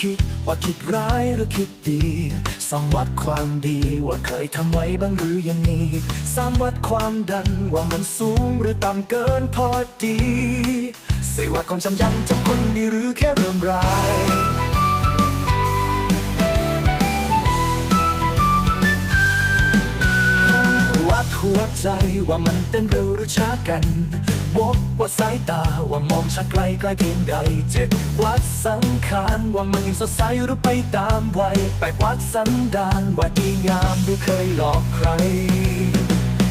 คิดว่าคิดร้ายหรือคิดดีสองวัดความดีว่าเคยทำไว้บ้างหรือยังนี้สามวัดความดันว่ามันสูงหรือต่ำเกินพอดีสิวัดความจำยังจะคนดีหรือแค่เริ่มร้าย ใจว่ามันเต้นเร็วหรือช้ากันวกว่าสายตาว่ามองชัดไกลไกลเพียงใด เจ็ดวัดสังขารว่ามันยังสดใสหรือไปตามวัยแปวัดสันดานว่าดีงามหรือเคยหลอกใคร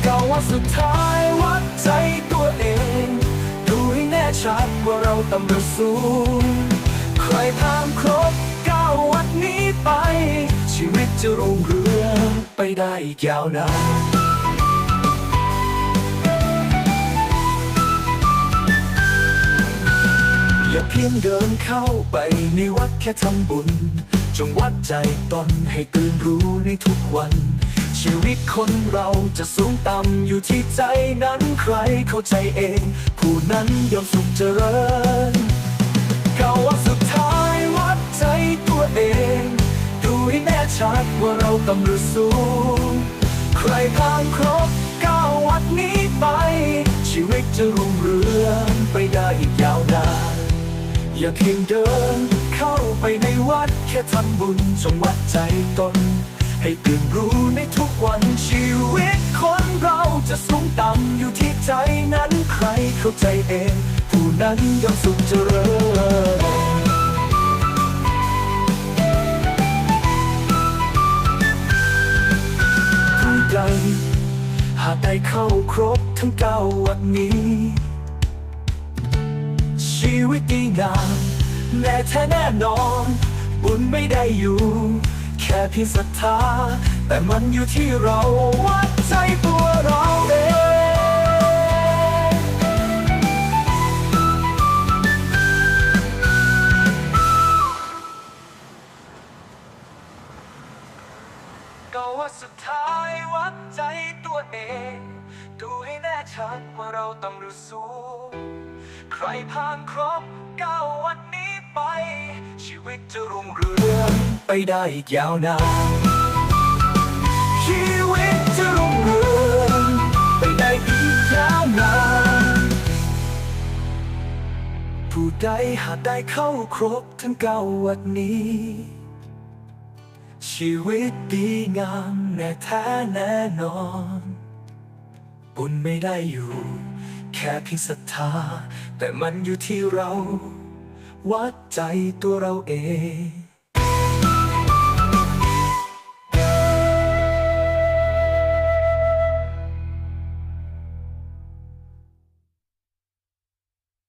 เก้าวัดสุดท้ายวัดใจตัวเอง ดูให้แน่ชัดว่าเราตำรวจสูง ใครผ่านครบเก้าวัดนี้ไป ชีวิตจะรุ่งเรืองไปได้ยาวนาน พียงเดินเข้าไปในวัดแค่ทำบุญ จงวัดใจตนให้ตื่นรู้ในทุกวัน ชีวิตคนเราจะสูงต่ำอยู่ที่ใจนั้นใครเข้าใจเอง ผู้นั้นย่อมสุขเจริญเก้าวัดสุดท้ายวัดใจตัวเอง ดูให้แน่ชัดว่าเราต่ำหรือสูง ใครผ่านครบก้าวัดนี้ไป ชีวิตจะรุ่งเรือง อย่าเพียงเดินเข้าไปในวัดแค่ทำบุญจงวัดใจตน ให้ตื่นรู้ในทุกวันชีวิตคนเราจะสูงต่ำอยู่ที่ใจนั้นใครเข้าใจเอง ผู้นั้นย่อมสุขเจริญผู้ใดหากได้เข้าครบทั้งเก้าวัดนี้ ชีวิตดีงามแน่แท้แน่นอน บุญไม่ได้อยู่ แค่เพียงศรัทธา แต่มันอยู่ที่เราวัดใจตัวเราเองก็ว่าสุดท้ายวัดใจตัวเอง ดูให้แน่ชัดว่าเราต้องรู้สูง ใครผ่านครบเก้าวันนี้ไป ชีวิตจะรุ่งเรืองไปได้อีกยาวนานชีวิตจะรุ่งเรืองไปได้อีกยาวนานผู้ใดหากได้เข้าครบทั้งเก้าวันนี้ ชีวิตดีงามแน่แท้แน่นอน บุญไม่ได้อยู่ แค่เพียงศรัทธา แต่มันอยู่ที่เรา วัดใจตัวเราเอง